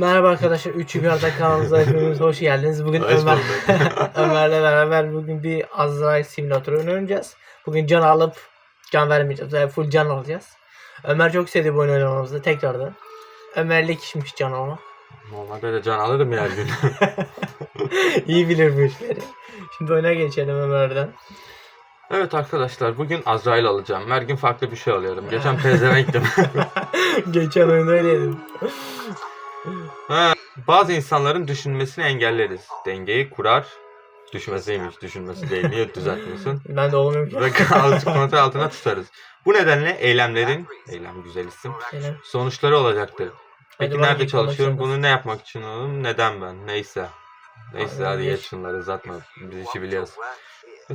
Merhaba arkadaşlar. Üçü bir arada kanalımıza hepiniz hoş geldiniz. Bugün Hoş Ömer. Ömer'le beraber bugün bir Azrail simülatörü oynayacağız. Bugün can alıp can vermeyeceğiz. Yani full can alacağız. Ömer çok sevdi bu oyunu oynamamızı tekrardan. Ömer'lik işmiş can almak. Normalde de can alırım ya her gün. İyi bilir bu işleri. Şimdi oyuna geçelim Ömer'den. evet arkadaşlar bugün Azrail alacağım. Her gün farklı bir şey alıyorum. Geçen pezevenktim. Geçen oyunu öyleydim. Ha, Bazı insanların düşünmesini engelleriz. Dengeyi kurar. Düşmesiymiş, düşünmesi değil. Niye düzeltmiyorsun? Ben de olmuyorum ki. Ve kontrol altına tutarız. Bu nedenle eylemlerin, eylem güzel isim, sonuçları olacaktır. Peki Hadi nerede konuşalım. çalışıyorum? Bunu ne yapmak için oğlum? Neden ben? Neyse. Neyse Hadi geç. şunları uzatma. Biz işi biliyoruz.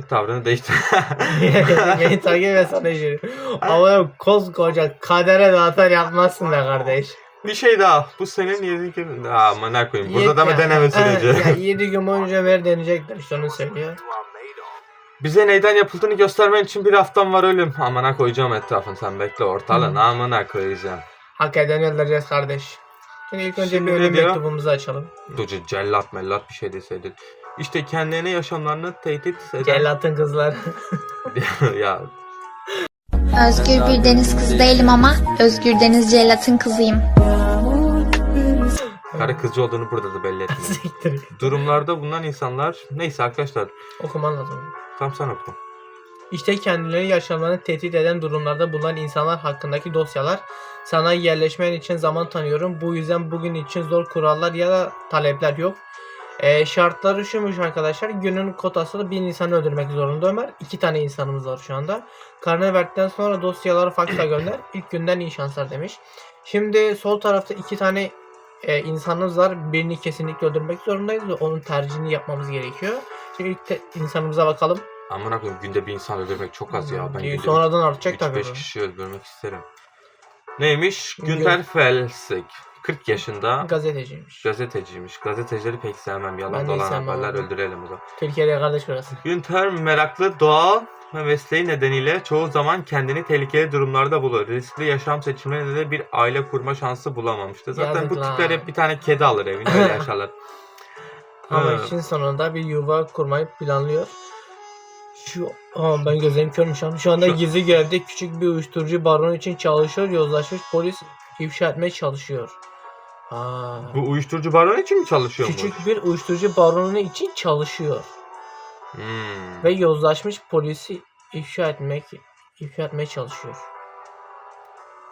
Tavrını değiştir. Beni takip et sana işini. Ama koskoca kadere dağıtar yapmazsın be kardeş. Bir şey daha. Bu senin yedi gün... Aa amına koyayım. Burada da mı deneme Evet, süreci? Ya 7 gün boyunca ver deneyecekler işte onu söylüyor. Bize neyden yapıldığını göstermen için bir haftam var ölüm. Amına koyacağım etrafını sen bekle ortalığın. Hı. Amına koyacağım. Hak eden öldüreceğiz kardeş. Şimdi ilk önce Şimdi bir ne ölüm diyor? mektubumuzu açalım. Ducu cellat mellat bir şey deseydin. İşte kendilerine yaşamlarını tehdit eden... Cellatın kızlar. ya Özgür bir deniz kızı değilim ama Özgür Deniz Cellat'ın kızıyım. karı kızcı olduğunu burada da belli etmiyor. Siktir. Durumlarda bulunan insanlar... Neyse arkadaşlar. Okuman lazım. Tam sen oku. İşte kendileri yaşamlarını tehdit eden durumlarda bulunan insanlar hakkındaki dosyalar. Sana yerleşmen için zaman tanıyorum. Bu yüzden bugün için zor kurallar ya da talepler yok. Ee, şartları şuymuş arkadaşlar. Günün kotası da bir insanı öldürmek zorunda Ömer. İki tane insanımız var şu anda. Karne verdikten sonra dosyaları faksla gönder. İlk günden iyi şanslar demiş. Şimdi sol tarafta iki tane e, insanımız var. Birini kesinlikle öldürmek zorundayız ve onun tercihini yapmamız gerekiyor. Şimdi ilk te- insanımıza bakalım. Amına koyayım günde bir insan öldürmek çok az ya. Ben günde Sonradan artacak tabii. 3-5 bu. kişi öldürmek isterim. Neymiş? Gün- Günter Felsik. 40 yaşında. Gazeteciymiş. Gazeteciymiş. Gazetecileri pek sevmem. Yalan Ben de dolan sevmem haberler öldürelim o zaman. Türkiye'de kardeş burası. Günter meraklı, doğal ve mesleği nedeniyle çoğu zaman kendini tehlikeli durumlarda bulur. Riskli yaşam seçimlerinde de bir aile kurma şansı bulamamıştı. Zaten Yazık bu lan. tipler hep bir tane kedi alır evine öyle yaşarlar. Ama Evet. işin sonunda bir yuva kurmayı planlıyor. Şu Aa, ben gözlerim körmüş şu an. Şu anda Şu- gizli görevde küçük bir uyuşturucu baronu için çalışıyor. Yozlaşmış polis ifşa etmeye çalışıyor. Aa, Bu uyuşturucu baron için mi çalışıyormuş? küçük bir uyuşturucu baronu için çalışıyor. Hmm. Ve yozlaşmış polisi ifşa etmek ifşa etmeye çalışıyor.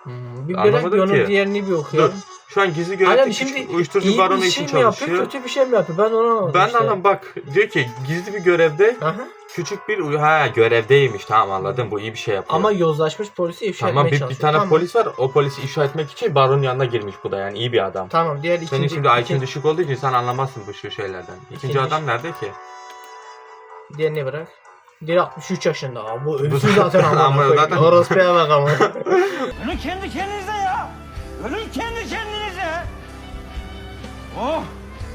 Hmm, bir bırak Anlamadım onun ki. diğerini bir okuyalım. Dur. Şu an gizli küçük şimdi uyuşturucu iyi baronu bir için şey mi yapıyor, çalışıyor. kötü bir şey mi yapıyor? Ben onu anlamadım Ben işte. de anlam bak diyor ki gizli bir görevde Aha. küçük bir uy- ha görevdeymiş tamam anladım bu iyi bir şey yapıyor. Ama yozlaşmış polisi ifşa tamam etmeye bir, bir çalışıyor. tane tamam. polis var o polisi ifşa etmek için baronun yanına girmiş bu da yani iyi bir adam. Tamam diğer ikinci. Senin şimdi IQ'un ikinci- düşük olduğu için sen anlamazsın bu şu şeylerden. İkinci, İkinci- adam nerede ki? Diğerini bırak. Diğeri 63 yaşında. Aa, bu ölsün zaten ama zaten- Orospuya bak ama. Ölün kendi kendinize ya. Ölün kendi kendinize. Oh.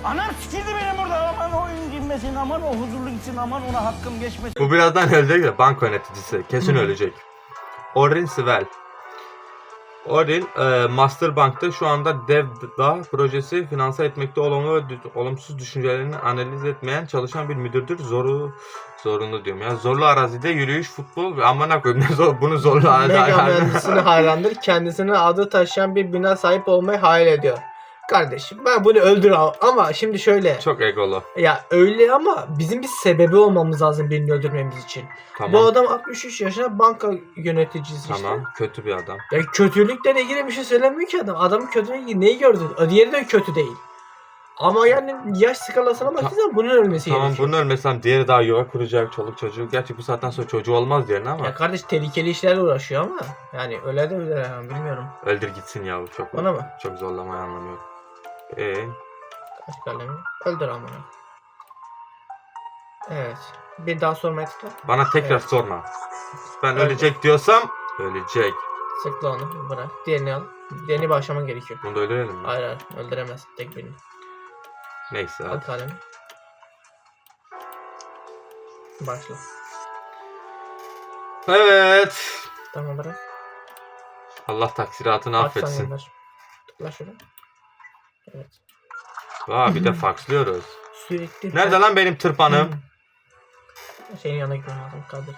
Anam sikildi benim burada. Aman oyun girmesin, aman o huzurlu gitsin, aman ona hakkım geçmesin. Bu birazdan ölecek de banka yöneticisi. Kesin ölecek. Orin Svel. Orin e, Master Bank'ta şu anda dev dağ projesi finanse etmekte olumlu ve olumsuz düşüncelerini analiz etmeyen çalışan bir müdürdür. Zoru zorunlu diyorum ya. Zorlu arazide yürüyüş, futbol ve amına koyayım ne zor, bunu zorlu Mega arazide. mühendisine hayrandır. Kendisine adı taşıyan bir bina sahip olmayı hayal ediyor. Kardeşim ben bunu öldür ama şimdi şöyle. Çok egolu. Ya öyle ama bizim bir sebebi olmamız lazım birini öldürmemiz için. Tamam. Bu adam 63 yaşında banka yöneticisi işte. Tamam. Kötü bir adam. Ya kötülükle ilgili bir şey söylemiyor ki adam. Adamın kötülüğü neyi gördü? O Diğeri de kötü değil. Ama yani yaş skalasına baktığınız bunun ölmesi Tamam gerekiyor. bunu ölmesem diğeri daha yuva kuracak çoluk çocuğu. Gerçi bu saatten sonra çocuğu olmaz diğerine ama. Ya kardeş tehlikeli işlerle uğraşıyor ama yani öyle de öyle yani bilmiyorum. Öldür gitsin yahu çok. Bana mı? Çok zorlamaya anlamı Ee, Kaç kalemi? Öldür amına. Evet. Bir daha sormaya tıkla. bana tekrar Evet. sorma. Ben Öldür. ölecek diyorsam ölecek. Sıkla onu bırak. Diğerini al. Diğerini başlaman gerekiyor. Bunu da öldürelim mi? Hayır hayır öldüremez tek birini. Neyse Al hadi. kalemi. Başla. Evet. Tamam bırak. Allah taksiratını Atsan affetsin. gönder. Tıkla şuraya. Evet. Aa bir de faxlıyoruz. Sürekli. Nerede lan benim tırpanım? Şeyin yanına gitmem lazım Kadir.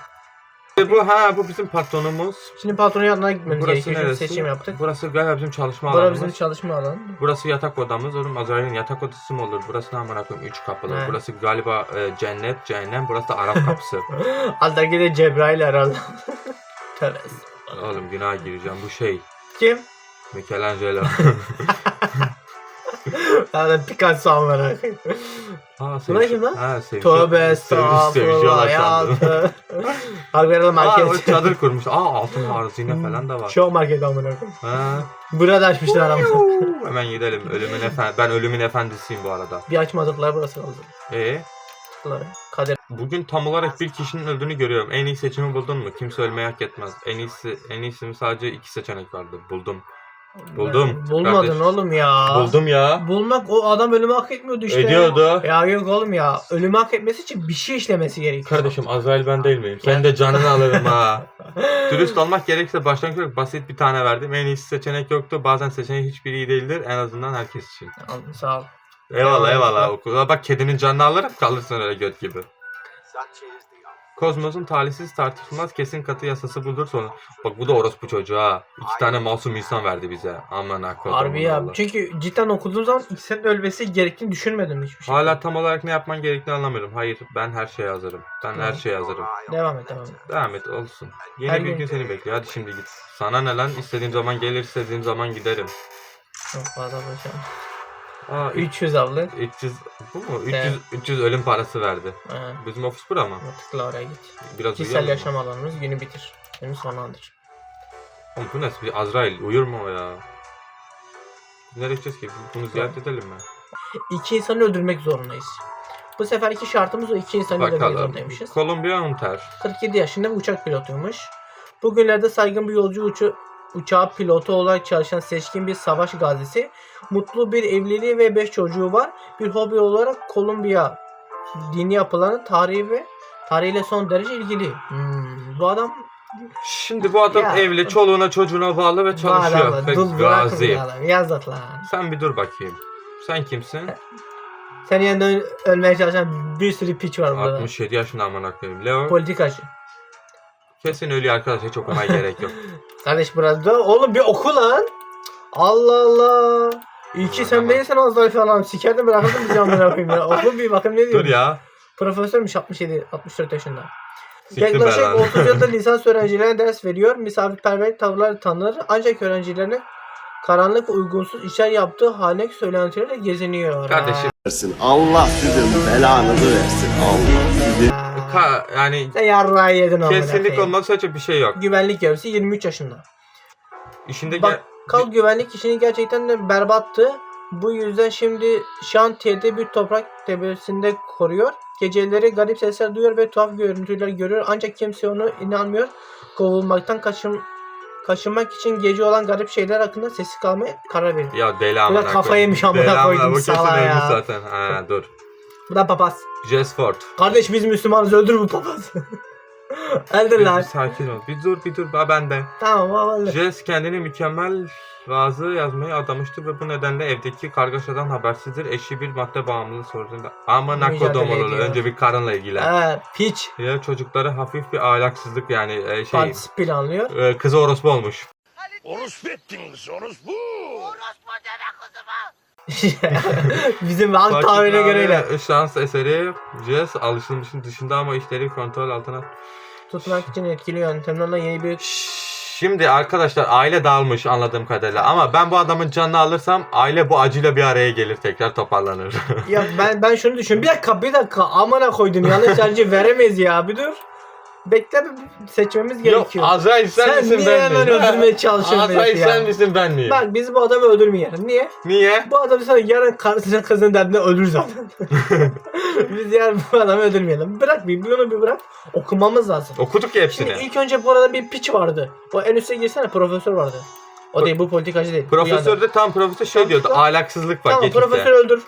bu ha bu bizim patronumuz. Şimdi patronun yanına gitmemiz Burası gerekiyor. Şimdi neresi? seçim yaptık. Burası galiba bizim çalışma Burası alanımız. bizim çalışma alanı. Burası yatak odamız. Oğlum Azrail'in yatak odası mı olur? Burası ne amına koyayım? Üç kapılı. He. Burası galiba e, cennet, cehennem. Burası da Arap kapısı. Alttaki de Cebrail herhalde. Tövbe. Oğlum günah gireceğim. Bu şey. Kim? Michelangelo. Yani Picasso koyayım. Aa, Bunlar kim lan? Ha, sevişiyor- Tövbe estağfurullah hayatı. Aa, o market. çadır kurmuş. Aa altın hazine falan da var. Show market amına koyayım. Ha. Burada açmışlar ama. Hemen gidelim. Ölümün efendi. Ben ölümün efendisiyim bu arada. Bir açmadıklar burası kaldı. Ee. Kader. bugün tam olarak bir kişinin öldüğünü görüyorum. En iyi seçimi buldun mu? Kimse ölmeyi hak etmez. En iyisi, en iyisi sadece iki seçenek vardı. Buldum. Buldum. Bulmadın Kardeş. oğlum ya. Buldum ya. Bulmak o adam ölümü hak etmiyordu işte. Ediyordu. Ya yok oğlum ya. Ölümü hak etmesi için bir şey işlemesi gerekiyor. Kardeşim Azrail ben değil miyim? Sen de canını alırım ha. Dürüst olmak gerekirse başlangıç olarak basit bir tane verdim. En iyisi seçenek yoktu. Bazen seçenek hiçbiri iyi değildir. En azından herkes için. Aldım, Sağ ol. Eyvallah eyvallah. Okula bak kedinin canını alırım kalırsın öyle göt gibi. Kozmos'un talihsiz tartışılmaz kesin katı yasası budur sonra. Bak bu da orospu çocuğu ha. İki tane masum insan verdi bize. Aman kozmosun Harbi ya. Allah. Çünkü cidden okuduğum zaman ikisinin ölmesi gerektiğini düşünmedim hiçbir şey. Hala tam olarak ne yapman gerektiğini anlamıyorum. Hayır ben her şeye hazırım. Ben her şeye hazırım. Devam et devam et. Devam et olsun. Yeni Her bir gün- gün seni bekliyor. Hadi şimdi git. Sana ne lan? İstediğim zaman gelir, istediğim zaman giderim. Çok fazla başım. Aa 300 avlı. 300 bu mu? 300 Evet. 300 ölüm parası verdi. Ha. Bizim ofis bura mı? Tıkla oraya git. Biraz Kişisel yaşam alanımız günü bitir. Günü sonlandır. Oğlum bu nasıl bir Azrail? Uyur mu o ya? Nereye gideceğiz ki? Bunu ziyaret edelim mi? İki insanı öldürmek zorundayız. Bu sefer iki şartımız o iki insanı öldürmek Bakalım. zorundaymışız. Kolombiya Unter. 47 yaşında bir uçak pilotuymuş. Bugünlerde saygın bir yolcu uçu uçağı pilotu olarak çalışan seçkin bir savaş gazisi. Mutlu bir evliliği ve 5 çocuğu var. Bir hobi olarak Kolombiya dini yapılarının tarihi ve tarihiyle son derece ilgili. Hmm, bu adam Şimdi bu adam Ya. evli, çoluğuna çocuğuna bağlı ve çalışıyor. Ve Dur gazi. Yazık lan. Sen bir dur bakayım. Sen kimsin? Senin yanında ölmeye çalışan bir sürü piç var burada. 67 yaşında amına koyayım. Leo Politikacı. kesin ölüyor arkadaş. Hiç okumaya gerek yok. Kardeş burada. Oğlum bir oku lan. Allah Allah. İyi ki sen değilsen az daha falan. Sikerdim bırakırdım bizi amına koyayım ya. Oku bir bakın ne diyor. dur ya. Profesörmüş 67, 64 yaşında. Siktir Yaklaşık be lan. 30 yılda lisans öğrencilerine ders veriyor. Misafirperver tavırlar tanır. Ancak öğrencilerine karanlık ve uygunsuz işler yaptığı hane söylentilerle geziniyor. Kardeşim. Allah sizin belanızı versin. Allah sizin. Ka yani Sen yarrağı yedin amına kesinlik koyayım. olmaz söyleyecek bir şey yok. Güvenlik görevlisi 23 yaşında. İşinde Bak kal güvenlik işini gerçekten de berbattı. Bu yüzden şimdi şantiyede bir toprak tepesinde koruyor. Geceleri garip sesler duyuyor ve tuhaf görüntüler görüyor. Ancak kimse onu inanmıyor. Kovulmaktan kaçın, kaçınmak için gece olan garip şeyler hakkında sessiz kalmaya karar veriyor. ya deli amına kafa koyayım. yemiş amına Deli koydum Bu kesin ya. ölmüş zaten. Ha dur. Bu da papaz. Jess Ford. Kardeş biz Müslümanız öldür bu papaz. Öldür Bir, lan. sakin ol. Bir dur bir dur. Ha ben de. Tamam vallahi. Jess kendini mükemmel razı yazmayı adamıştı ve bu nedenle evdeki kargaşadan habersizdir. Eşi bir madde bağımlılığı sorusunda. Ama Mücadele nakodom olur. ediyor. Önce bir karınla ilgilen. Ha, piç. Ya çocukları hafif bir ahlaksızlık yani e, şey Partisi planlıyor. e, kızı orospu olmuş. Orospu ettiniz orospu. Bizim halk abi, göre. Şans eseri Jess alışılmışın dışında ama işleri kontrol altına. Tutmak için etkili yöntemlerle yeni bir Şimdi arkadaşlar aile dağılmış anladığım kadarıyla ama ben bu adamın canını alırsam aile bu acıyla bir araya gelir tekrar toparlanır. Ya ben ben şunu düşünüyorum. Bir dakika bir dakika amına koydum yanlış tercih veremeyiz ya bir dur. Bekle seçmemiz Yok gerekiyor. Azrail sen, sen misin niye ben hemen miyim? öldürmeye çalışıyorsun Azrail sen misin ben miyim? Bak biz bu adamı öldürmeyelim. Niye? Niye? Bu adam sana yarın karısının kızının derdine ölür zaten. biz yarın bu adamı öldürmeyelim. Bırak bir, bir onu bir bırak. Okumamız lazım. Okuduk ya hepsini. Şimdi ilk önce bu arada bir piç vardı. O en üste girsene profesör vardı. O değil bu politikacı değil. Profesör de tam profesör şey Tamam, diyordu. tamam. Ahlaksızlık var. Tamam geçmişte. profesör öldür.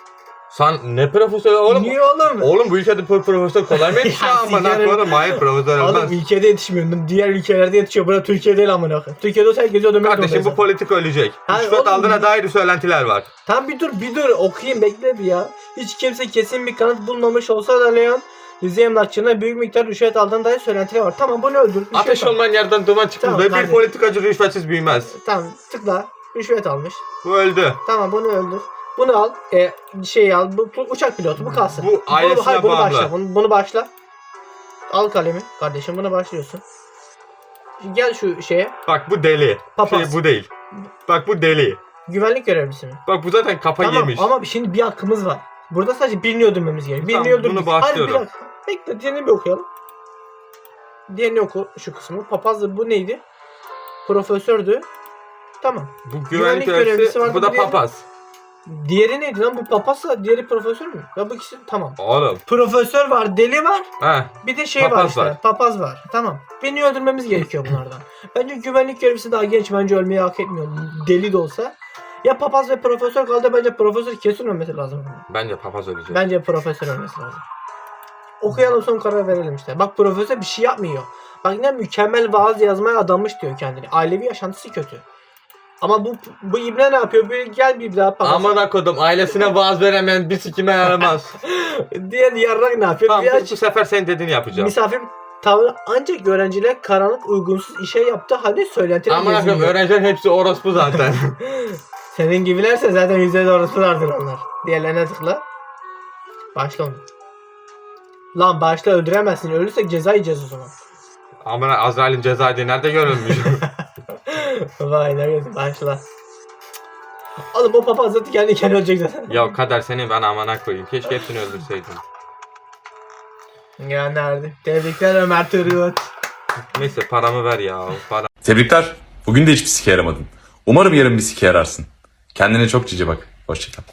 Sen ne profesör oğlum? Niye oğlum? Oğlum bu ülkede pro- profesör kolay mı yetişiyor Ya amına sikerim. koyarım? Hayır profesör Oğlum olmaz. ülkede yetişmiyor. Diğer ülkelerde yetişiyor. Burada Türkiye değil amına koyayım. Türkiye'de olsa herkes ödemek Kardeşim bu politik ölecek. Hayır, Rüşvet oğlum, aldığına dair söylentiler var. Tam bir dur bir dur okuyayım bekle bir ya. Hiç kimse kesin bir kanıt bulmamış olsa da Leon Rize emlakçına büyük miktar rüşvet aldığına dair söylentiler var. Tamam bunu öldür. Rüşvet Ateş al. olmayan yerden duman çıkmaz Tamam, ve bir kardeşim. politikacı rüşvetsiz büyümez. Tamam tıkla. Rüşvet almış. Bu öldü. Tamam bunu öldür. Bunu al. E, şey al. Bu, bu uçak pilotu bu kalsın. Bu ailesine bunu, hayır, bunu bağımlı. başla. Bunu, bunu başla. Al kalemi kardeşim bunu başlıyorsun. Gel şu şeye. Bak bu deli. Papaz. Şey bu değil. Bak bu deli. Güvenlik görevlisi mi? Bak bu zaten kafa tamam yemiş. ama şimdi bir hakkımız var. Burada sadece birini öldürmemiz gerekiyor. Birini Tamam, öldürdük. bunu başlıyorum. Hayır bir. Bekle diğerini bir okuyalım. Diğerini oku şu kısmı. Papazdı bu neydi? Profesördü. Tamam. Bu güvenlik güvenlik görevlisi görevlisi vardı, bu da papaz. Diğeri neydi lan? Bu papazsa diğeri profesör mü? Ya bu ikisi tamam. Oğlum. Profesör var, deli var. Heh. Bir de şey var Papaz işte. var. Papaz var. Tamam. Beni öldürmemiz gerekiyor bunlardan. Bence güvenlik görevlisi daha genç. Bence ölmeyi hak etmiyor. Deli de olsa. Ya papaz ve profesör kaldı. Bence profesör kesin ölmesi lazım. Bence papaz ölecek. Bence profesör ölmesi lazım. Okuyalım son karar verelim işte. Bak profesör bir şey yapmıyor. Bak ne mükemmel vaaz yazmaya adamış diyor kendini. Ailevi yaşantısı kötü. Ama bu bu İbne ne yapıyor? Bir gel bir daha papaz. Aman kodum ailesine vaaz veremeyen bir sikime yaramaz. Diğer yarrak ne yapıyor? tamam Bir bu, bu sefer senin dediğini yapacağım. Misafir tavrı ancak öğrenciler karanlık uygunsuz işe yaptığı halde söylentiler Aman geziniyor. öğrencilerin hepsi orospu zaten. Senin gibilerse zaten yüzde doğrusulardır onlar. Diğerlerine tıkla. Başla onu. Lan başla öldüremezsin. Ölürsek ceza yiyeceğiz o zaman. Aman Azrail'in cezayı nerede görülmüş? Vay ne güzel. Başla. Oğlum o papaz zaten kendi kendine ölecek zaten. ya kader seni ben amana koyayım. Keşke hepsini öldürseydim. Ya nerede? Tebrikler Ömer Turgut. Neyse paramı ver ya. Para. Tebrikler. Bugün de hiçbir sike yaramadın. Umarım yarın bir sike yararsın. Kendine çok cici bak. Hoşçakal.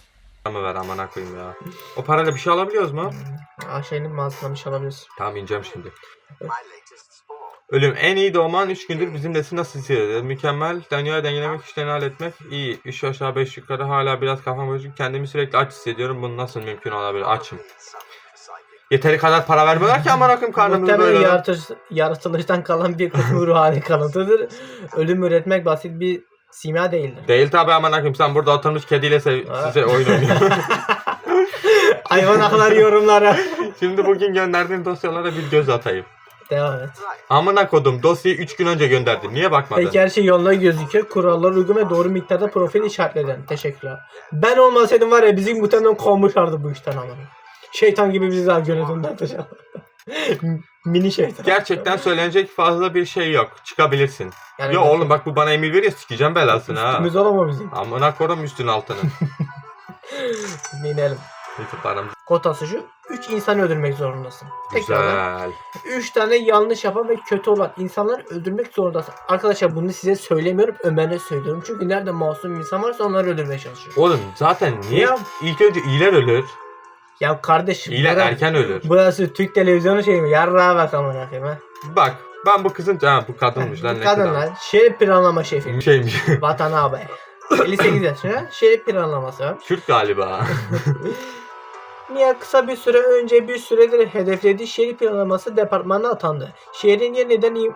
Paramı ver amana koyayım ya. O parayla bir şey alabiliyoruz mu? Ayşe'nin mağazasından bir şey alabiliriz. Tamam ineceğim şimdi. Ölüm en iyi doğman 3 gündür bizimlesin nasıl hissediyor? Mükemmel. Dünyayı dengelemek, işlerini halletmek iyi. 3 aşağı 5 yukarı hala biraz kafam bozuk. Kendimi sürekli aç hissediyorum. Bu nasıl mümkün olabilir? Açım. Yeteri kadar para vermiyorlar ki aman akım karnımız böyle. yaratış, yaratılıştan kalan bir kısmı ruhani kalıntıdır. Ölüm üretmek basit bir simya değildir. Değil tabi aman akım sen burada oturmuş kediyle Ha. size oyun oynuyorsun. Hayvan hakları yorumlara. Şimdi bugün gönderdiğin dosyalara bir göz atayım. Devam et. Amına kodum dosyayı 3 gün önce gönderdim. Niye bakmadın? Peki her şey yolunda gözüküyor. Kurallar uygun ve doğru miktarda profil işaretleden. Teşekkürler. Ben olmasaydım var ya bizim muhtemelen kovmuşlardı bu işten ama. Şeytan gibi bizi daha yönetimden taşıyor. Mini şeytan. Gerçekten söylenecek fazla bir şey yok. Çıkabilirsin. Yani ya oğlum bak bu bana emir veriyor sikeceğim belasını ha. Üstümüz olama bizim. Amına kodum üstün altını. Binelim. Neyse param. Kotası şu. 3 insan öldürmek zorundasın. Güzel. 3 tane yanlış yapan ve kötü olan insanları öldürmek zorundasın. Arkadaşlar bunu size söylemiyorum. Ömer'e söylüyorum. Çünkü nerede masum insan varsa onları öldürmeye çalışıyor. Oğlum zaten niye Ya- ilk önce iyiler ölür. Ya kardeşim. İyiler bırak- erken ölür. Burası Türk televizyonu şey mi? Yarrağa bak koyayım ha. Bak ben bu kızın ha bu kadınmış lan ne Kadın kadar. lan. Şerif planlama şefi. Şeymiş. Vatan abi. 58 yaşında şerif planlaması var. Kürt galiba. Mia kısa bir süre önce bir süredir hedeflediği şerif planlaması departmanına atandı. Şehrin yeniden im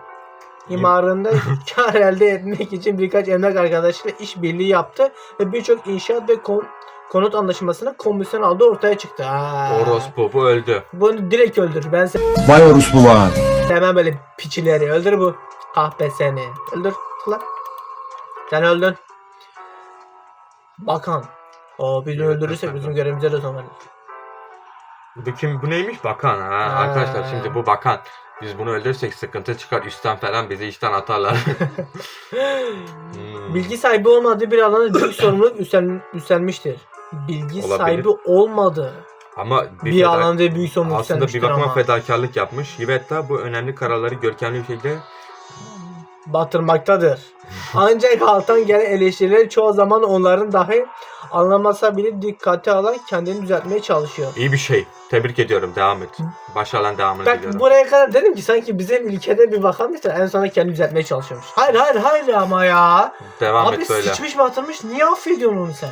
imarında kar elde etmek için birkaç emlak arkadaşıyla işbirliği yaptı ve birçok inşaat ve kon- konut anlaşmasına komisyon aldığı ortaya çıktı. Ha. Orospu bu öldü. Bunu direkt öldür. Ben se- Vay orospu var. sevmem böyle piçileri. Öldür bu. Kahpe seni. Öldür. Lan. Sen öldün. Bakan. O bizi öldürürsek bizim görevimize de zaman. Bu kim bu neymiş? Bakan ha. Ha. Arkadaşlar şimdi bu bakan. Biz bunu öldürürsek sıkıntı çıkar. Üstten falan bizi işten atarlar. Hmm. Bilgi sahibi olmadığı bir alanda büyük sorumluluk üstlen, üstlenmiştir. Bilgi Olabilir. sahibi olmadı. Ama Bir, feda- alanda büyük sorumluluk aslında bir üstlenmiştir bakıma ama. fedakarlık yapmış. Yivetta bu önemli kararları görkemli bir şekilde batırmaktadır. Ancak halktan gelen eleştiriler çoğu zaman onların dahi anlamasa bile dikkate alarak kendini düzeltmeye çalışıyor. iyi bir şey. Tebrik ediyorum. Devam et. Başarılan devamını Bak diliyorum. buraya kadar dedim ki sanki bizim ülkede bir bakanmış da en sona kendini düzeltmeye çalışıyormuş. Hayır hayır hayır ama ya. Devam Abi et böyle. sıçmış batırmış niye affediyorsun onu sen?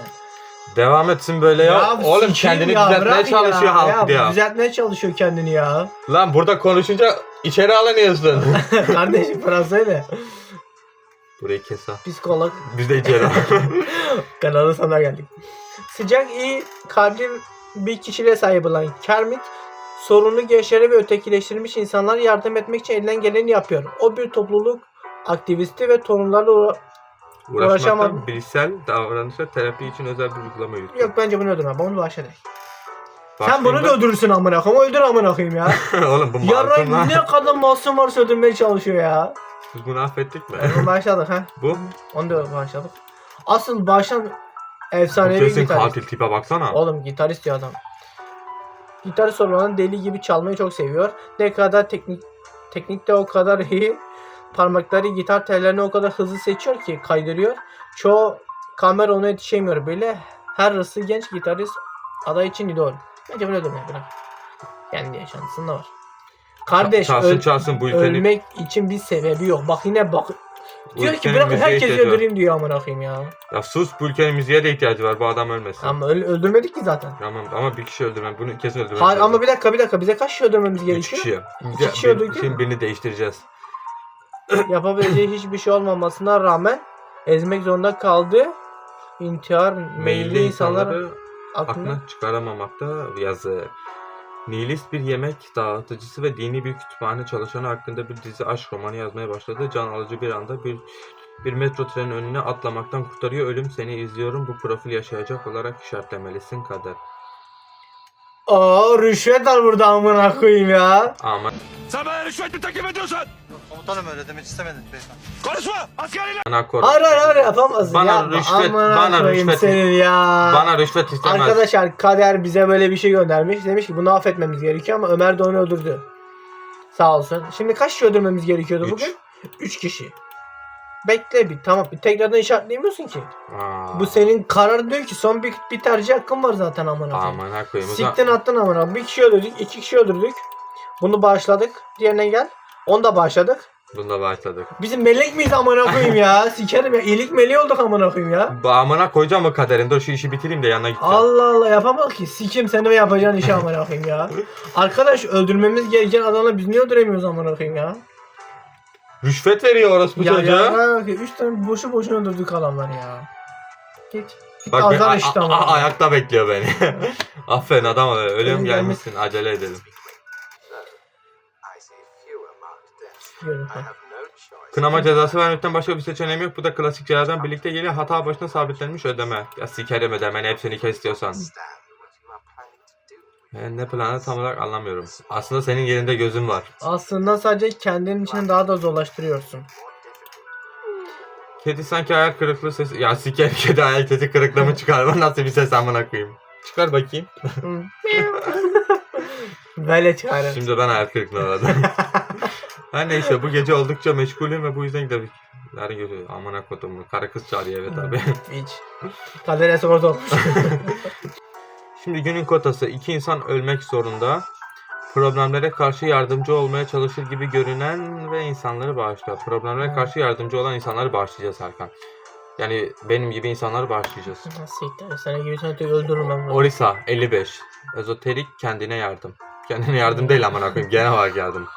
Devam etsin böyle ya. Oğlum sikeyim kendini ya, düzeltmeye bırak çalışıyor halk ya. Düzeltmeye çalışıyor kendini ya. Lan burada konuşunca içeri alınıyorsun. Kardeşim Fransa'yla. Burayı kes ha. Psikolog. Biz de içeri al. Kanalı sana geldik. Sıcak iyi kalpli bir kişiliğe sahip olan Kermit sorunlu gençlere ve ötekileştirilmiş insanlara yardım etmek için elinden geleni yapıyor. O bir topluluk aktivisti ve torunlarla uğra- Uğraşamam. Uğraşmaktan bilişsel davranışa terapi için özel bir uygulama yürütüyor. Yok bence bunu öldürme. Bunu başla direkt. Sen bunu da öldürürsün amına koyayım. Öldür amına koyayım ya. Oğlum bu Yarın masum lan. ne kadar masum varsa öldürmeye çalışıyor ya. Biz bunu affettik mi? Bunu başladık ha. bu? Onu da başladık. Asıl baştan efsanevi kesin gitarist. katil tipe baksana. Oğlum gitarist ya adam. Gitar sololarını deli gibi çalmayı çok seviyor. Ne kadar teknik teknikte o kadar iyi. Parmakları gitar tellerini o kadar hızlı seçiyor ki kaydırıyor. Çoğu kamera ona yetişemiyor bile. Her hırsı genç gitarist aday için idol. Bence bunu öldürme bırak. Kendi yaşantısında var. Kardeş çalsın öl- çalsın bu ülkenin. ölmek için bir sebebi yok. Bak yine bak. Diyor ki ülkenin bırak müziğe herkesi ihtiyacı var. öldüreyim diyor amına koyayım ya. Ya sus bu ülkenin müziğe de ihtiyacı var. Bu adam ölmesin. Ama öl- öldürmedik ki zaten. Tamam ama bir kişi öldürmem. Bunu kesin öldürmem. Hayır ama bir dakika bir dakika bize kaç kişi öldürmemiz Üç gerekiyor? kişi. İki kişi öldürdük Şimdi birini değiştireceğiz. Yapabileceği hiçbir şey olmamasına rağmen ezmek zorunda kaldı. İntihar meyilli insanlar aklına çıkaramamakta yazı. Nihilist bir yemek dağıtıcısı ve dini bir kütüphane çalışanı hakkında bir dizi aşk romanı yazmaya başladı. Can alıcı bir anda bir bir metro trenin önüne atlamaktan kurtarıyor. Ölüm seni izliyorum. Bu profil yaşayacak olarak işaretlemelisin kader. Aa rüşvet al burada amına koyayım ya. Ama Sen bana rüşvet mi teklif ediyorsun? Komutanım öyle demek istemedim beyefendi. Konuşma askeriyle. anakor. Hayır hayır hayır yapamazsın Bana ya. rüşvet- amına bana koyayım rüşvet- senin ya. Bana rüşvet istemez. Arkadaşlar kader bize böyle bir şey göndermiş. Demiş ki bunu affetmemiz gerekiyor ama Ömer de onu öldürdü. Sağ olsun. Şimdi kaç kişi öldürmemiz gerekiyordu Üç. bugün? 3 kişi. Bekle bir tamam. Bir tekrardan işaretleyemiyorsun ki. Aa, Bu senin karar diyor ki son bir, bir tercih hakkın var zaten amına koyayım. Amına koyayım. Siktin attın amına. Bir kişi öldürdük, iki kişi öldürdük. Bunu bağışladık. Diğerine gel. Onu da bağışladık. Bunda başladık. Bizim melek miyiz amına koyayım ya? Sikerim ya. İyilik meleği olduk amına koyayım ya. Bu amına koyacağım mı kaderin? Dur şu işi bitireyim de yanına gideceğim. Allah Allah yapamaz ki. Sikim seni ve yapacağın işi amına koyayım ya. Arkadaş öldürmemiz gereken adamla biz niye öldüremiyoruz amına koyayım ya? Rüşvet veriyor orospu Ya çocuğa. ya bak, üç tane boşu boşuna öldürdük adamları ya. Git. Git Bak azar işte a- amına a- koyayım. ayakta bekliyor beni. Aferin adam ölüm Ölüm gelmişsin acele edelim. Kınama cezası vermekten başka bir seçeneğim yok. Bu da klasik cezadan birlikte geliyor. Hata başına sabitlenmiş ödeme. Ya sikerim ödemen hepsini kes diyorsan. Ben ne planı tam olarak anlamıyorum. Aslında senin yerinde gözüm var. Aslında sadece kendin için daha da zorlaştırıyorsun. Kedi sanki hayal kırıklığı sesi... Ya siker kedi hayal sesi kırıklığı çıkarma nasıl bir ses amına koyayım. Çıkar bakayım. Böyle çağırır. Şimdi ben hayal kırıklığına uğradım. Her neyse bu gece oldukça meşgulüm ve bu yüzden gidelim. Yarın görüşürüz. Amına kodumu. Karı kız çağırıyor evet abi. Hiç. Kadere sordu. Şimdi günün kotası. iki insan ölmek zorunda. Problemlere karşı yardımcı olmaya çalışır gibi görünen ve insanları bağışlar. Problemlere karşı yardımcı olan insanları bağışlayacağız Hakan. Yani benim gibi insanları bağışlayacağız. Siktir. Sana gibi seni öldürürüm ben bunu. Orisa 55. Ezoterik kendine yardım. Kendine yardım değil amına koyayım. Genel olarak yardım.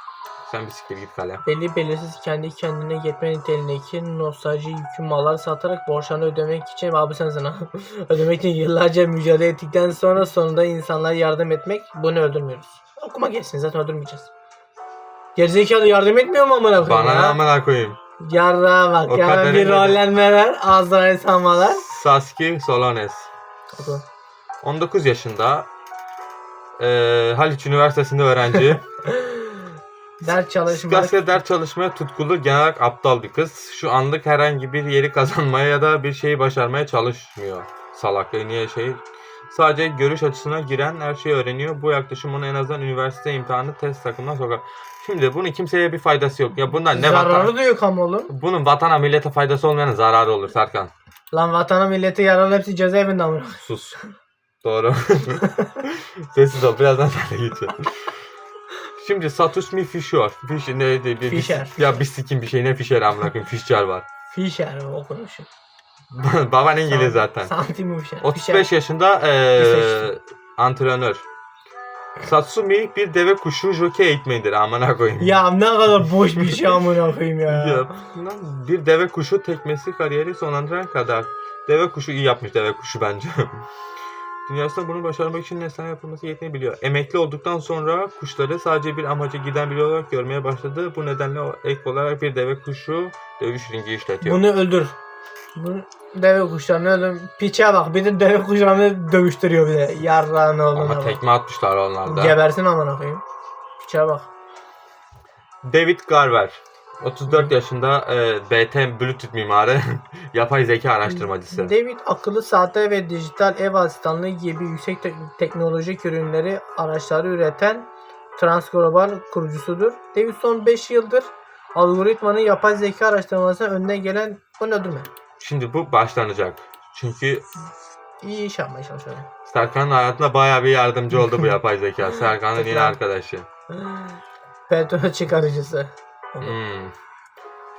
Sen bir siktir git kalem. Belli belirsiz kendi kendine yetme niteliğindeki nostalji yükü mallar satarak borçlarını ödemek için abi sensin ha. ödemek için yıllarca mücadele ettikten sonra sonunda insanlara yardım etmek bunu öldürmüyoruz. Okuma geçsin zaten öldürmeyeceğiz. Gerizekalı yardım etmiyor mu amına koyayım Bana ne ya? amına koyayım. Yarrağa bak O ya kadar bir öyle. rollenmeler ağızlara sanmalar. Sasuke Solanes. Oku. 19 yaşında. Eee Haliç Üniversitesi'nde öğrenci. Ders çalışmak. Sasuke ders çalışmaya tutkulu, genel aptal bir kız. Şu anlık herhangi bir yeri kazanmaya ya da bir şeyi başarmaya çalışmıyor. Salak ya niye şey? Sadece görüş açısına giren her şeyi öğreniyor. Bu yaklaşım onu en azından üniversite imtihanı test takımına sokar. Şimdi bunun kimseye bir faydası yok. Ya bundan ne Zararı vatan? da yok ama oğlum. Bunun vatana millete faydası olmayan zararı olur Serkan. Lan vatana millete yararlı hepsi cezaevinde amına. Sus. Doğru. Sessiz ol. Birazdan sana geçeceğim. Şimdi Satusmi Fisher. Fish neydi? Bir, Fisher. Bir, ya bir sikim bir şey ne Fisher amına koyayım. Fisher var. Fisher okunuşu. Baban İngiliz zaten. Santim şey. 35 yaşında eee antrenör. Satsumi bir deve kuşu jockey eğitmenidir amına koyayım. Ya ne kadar boş bir şey amına koyayım ya. Ya, bir deve kuşu tekmesi kariyeri sonlandıran kadar. Deve kuşu iyi yapmış deve kuşu bence. Dünyasında bunu başarmak için nesne yapılması gerektiğini biliyor. Emekli olduktan sonra kuşları sadece bir amaca giden biri olarak görmeye başladı. Bu nedenle o- ek olarak bir deve kuşu dövüş ringi işletiyor. Bunu öldür. Bu deve kuşlarını öldür. Piçe bak bir de deve kuşlarını dövüştürüyor bir de. Yarrağını oğluna Ama bak. tekme atmışlar onlarda. Gebersin amına koyayım. Piçe bak. David Garver. 34 yaşında e, BT Bluetooth mimarı, yapay zeka araştırmacısı. David akıllı saatler ve dijital ev asistanlığı gibi yüksek tek- teknolojik ürünleri, araçları üreten Transglobal kurucusudur. David son 5 yıldır algoritmanın yapay zeka araştırmasının önüne gelen bunu öldürme. Şimdi bu başlanacak. Çünkü İyi iş yapmaya çalışıyorum. Serkan'ın hayatında bayağı bir yardımcı oldu bu yapay zeka. Serkan'ın yeni arkadaşı. Petrol çıkarıcısı. Hmm.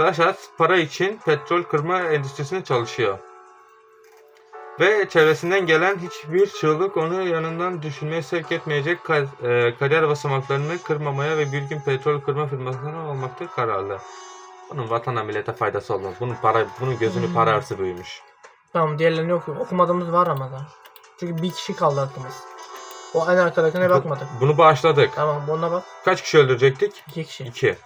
Raşat para için petrol kırma endüstrisinde çalışıyor. Ve çevresinden gelen hiçbir çığlık onu yanından düşünmeye sevk etmeyecek e, kariyer basamaklarını kırmamaya ve bir gün petrol kırma firmasına olmakta kararlı. Bunun vatana millete faydası olmaz. Bunun para, bunun gözünü para arası büyümüş. Tamam diğerlerini okuyorum. Okumadığımız var ama da. Çünkü bir kişi kaldı aklımız. O en arkadakine bakmadık. Bunu bağışladık. Tamam buna bak. Kaç kişi öldürecektik? İki kişi. İki.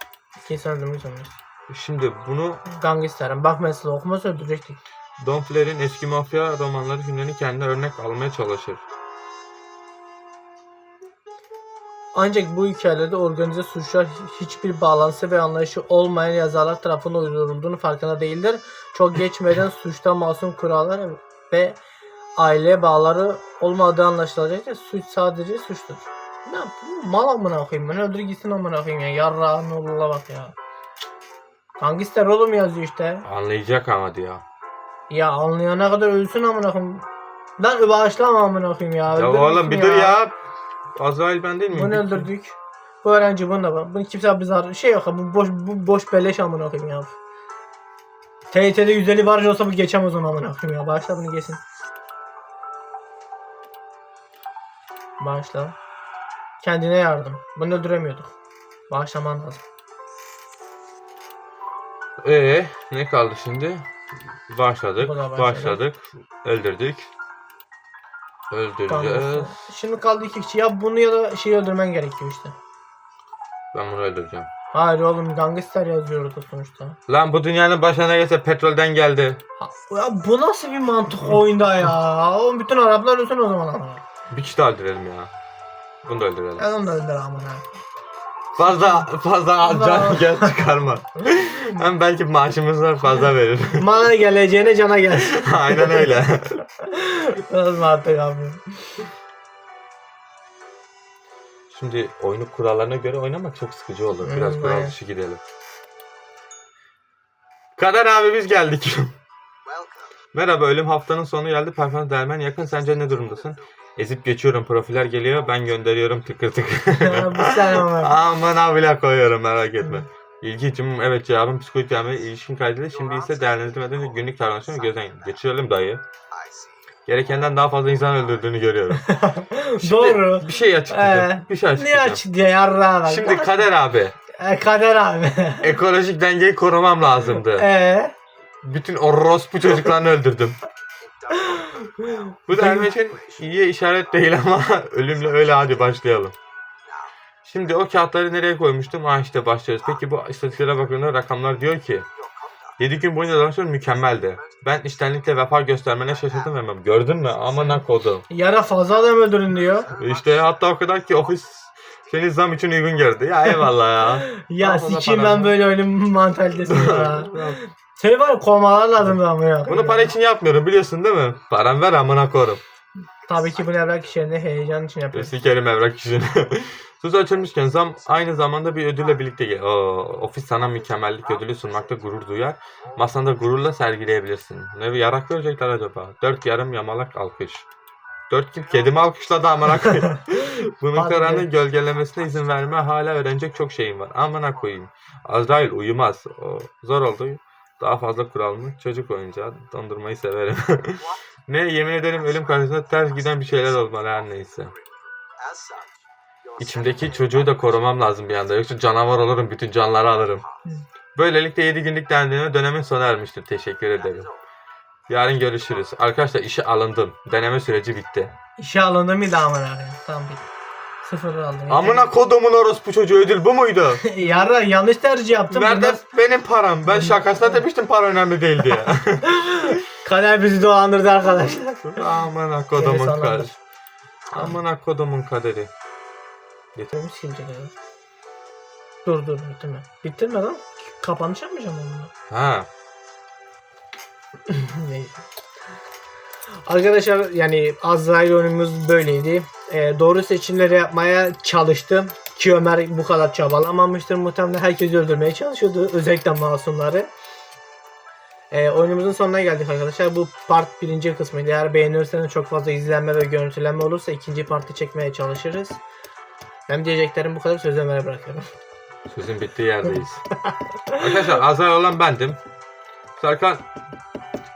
İnsan öldürmek zorundayız. Şimdi bunu Gangsterim. Bak mesela okumasa öldürecektik. Don Flair'in eski mafya romanları filmlerini kendine örnek almaya çalışır. Ancak bu hikayelerde organize suçlar hiçbir bağlantısı ve anlayışı olmayan yazarlar tarafından uydurulduğunu farkında değildir. Çok geçmeden suçta masum kurallar ve aile bağları olmadığı anlaşılacaktır. Suç sadece suçtur. Ne yapayım? Mal amına koyayım ben öldür gitsin amına koyayım ya. Yarrağın oğluna bak ya. Gangster oğlum yazıyor işte. Anlayacak ama diyor. Ya anlayana kadar ölsün amına koyayım. Lan bağışlama amına koyayım ya. Ya öldürürsün oğlum bir dur ya. Azrail ben değil miyim? Bunu öldürdük. Bu öğrenci bunu da var. Bunu kimse bize şey yok. Bu boş bu boş beleş amına koyayım ya. TYT'de 150 baraj olsa bu geçemez onu amına koyayım ya. Bağışla bunu geçsin. Bağışla. Kendine yardım. Bunu öldüremiyorduk. Bağışlaman lazım. Ee, ne kaldı şimdi? Başladık, Bu da başladı. başladık, öldürdük. Öldüreceğiz. Şimdi kaldı iki kişi. Ya bunu ya da şeyi öldürmen gerekiyor işte. Ben bunu öldüreceğim. Hayır oğlum gangster yazıyor orada sonuçta. Lan bu dünyanın başına gelse petrolden geldi. Ya bu nasıl bir mantık oyunda ya? Oğlum bütün Araplar ölsün o zaman ama. Bir kişi daha öldürelim ya. Bunu da öldürelim. Ben onu da öldür amına. Fazla fazla can gel çıkarma. Hem belki maaşımızdan fazla verir. Mala geleceğine cana gel. Aynen öyle. Nasıl mantık abi? Şimdi oyunu kurallarına göre oynamak çok sıkıcı olur. Biraz Hmm, kural aynen. dışı gidelim. Kader abi biz geldik. Merhaba ölüm haftanın sonu geldi. Performans dermen yakın. Sence ne durumdasın? Ezip geçiyorum. Profiller geliyor. Ben gönderiyorum tıkır tıkır. Bu sen ama. Aman abla koyuyorum merak etme. İlgi için evet cevabım psikolojik yani ilişkin kaydıyla şimdi ise değerlendirmeden önce günlük davranışımı gözden geçirelim dayı. Gerekenden daha fazla insan öldürdüğünü görüyorum. Doğru. Bir şey açıklayacağım. Ee, bir şey Niye açıklayacağım. açık diye yarrağa bak. Şimdi Kader abi E, kader abi. ekolojik dengeyi korumam lazımdı. Eee? Bütün orospu çocuklarını öldürdüm. Bu da benim için iyi işaret değil ama ölümle öyle hadi başlayalım. Şimdi o kağıtları nereye koymuştum? Ah işte başlıyoruz. Peki bu istatistiklere bakıldığında rakamlar diyor ki 7 gün boyunca danışman mükemmeldi. Ben iştenlikle vefa göstermene şaşırdım hemen. Gördün mü? Aman kodum. Yara fazla adam öldürün diyor. İşte hatta o kadar ki ofis seni zam için uygun gördü. Ya eyvallah ya. Ya para ben böyle oyunun mantalitesi ya. Seni var ya kovmalar lazım da ama ya. Bunu para için yapmıyorum biliyorsun değil mi? Param ver amına korum. Tabii ki bunu evrak işlerinde heyecan için yapıyoruz. Sikerim evrak işini. Söz açılmışken zam aynı zamanda bir ödülle birlikte gel. Oo, ofis sana mükemmellik ödülü sunmakta gurur duyar. Masanda gururla sergileyebilirsin. Ne bir yarak verecekler acaba? Dört yarım yamalak alkış. Dört kim kedimi alkışladı amına koyayım. Bunun kararını gölgelemesine izin verme hala öğrenecek çok şeyim var. Amına koyayım. Azrail uyumaz. O, zor oldu. Daha fazla kural mı? Çocuk oyuncağı. Dondurmayı severim. ne yemin ederim ölüm karşısında ters giden bir şeyler olmalı her neyse. İçimdeki çocuğu da korumam lazım bir anda. Yoksa canavar olurum. Bütün canları alırım. Böylelikle 7 günlük deneme dönemin sona ermiştir. Teşekkür ederim. Yarın görüşürüz. Arkadaşlar işe alındım. Deneme süreci bitti. İşe alındı mı da aman abi. Tamam bir. Sıfır aldım. Amına kodumun orospu çocuğu ödül bu muydu? Yarra yanlış tercih yaptım. Nerede Bundan benim param? Ben şakasına demiştim para önemli değil diye. Kader bizi dolandırdı arkadaşlar. Amına kodumun kaderi. Amına kodumun kaderi. Temiz silecek ya. Dur dur bitirme. Bitirme lan. Kapanış yapmayacağım onunla. Ha. Neyse. Arkadaşlar yani Azrail oyunumuz böyleydi. Ee, doğru seçimleri yapmaya çalıştım. Ki Ömer bu kadar çabalamamıştır. Muhtemelen herkesi öldürmeye çalışıyordu. Özellikle masumları. Ee, oyunumuzun sonuna geldik arkadaşlar. Bu part birinci kısmıydı. Eğer beğenirseniz çok fazla izlenme ve görüntülenme olursa ikinci partı çekmeye çalışırız. Ben diyeceklerim bu kadar. Sözü Ömer'e bırakıyorum. Sözün bittiği yerdeyiz. Arkadaşlar Azrail olan bendim. Serkan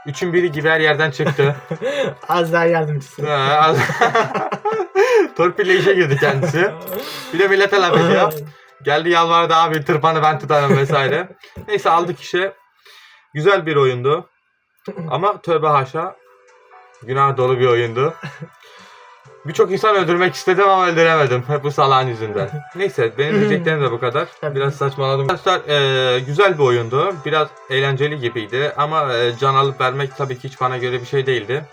üçün biri gibi her yerden çıktı. Azrail yardımcısı. Ha, Az... Torpille işe girdi kendisi. Bir de millete laf ediyor. Geldi yalvardı abi tırpanı ben tutarım vesaire. Neyse aldık işe. Güzel bir oyundu. Ama tövbe haşa. Günah dolu bir oyundu. Birçok insan öldürmek istedim ama öldüremedim. Hep bu salağın yüzünden. Neyse benim diyeceklerim de bu kadar. Biraz saçmaladım. Arkadaşlar eee, güzel bir oyundu. Biraz eğlenceli gibiydi. Ama eee, can alıp vermek tabii ki hiç bana göre bir şey değildi.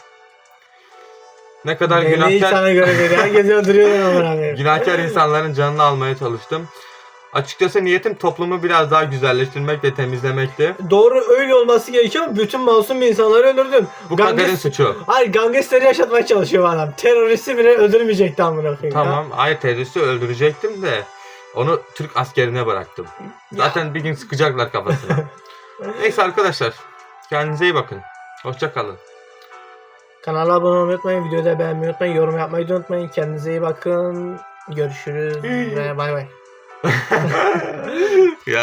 Ne kadar Belli günahkar sana göre değil. Herkesi öldürüyorlar Ömer abi. Günahkar insanların canını almaya çalıştım. Açıkçası niyetim toplumu biraz daha güzelleştirmek ve temizlemekti. Doğru öyle olması gerekiyor ama bütün masum insanları öldürdün. Bu Ganges- kaderin suçu. Hayır gangsteri yaşatmaya çalışıyor bu adam. Teröristi bile öldürmeyecekti amına koyayım ya. Tamam, hayır teröristi öldürecektim de onu Türk askerine bıraktım. Zaten bir gün sıkacaklar kafasına. Neyse arkadaşlar, kendinize iyi bakın. Hoşça kalın. Kanala abone olmayı unutmayın. Videoyu da beğenmeyi unutmayın. Yorum yapmayı da unutmayın. Kendinize iyi bakın. Görüşürüz ve bay bay. yeah.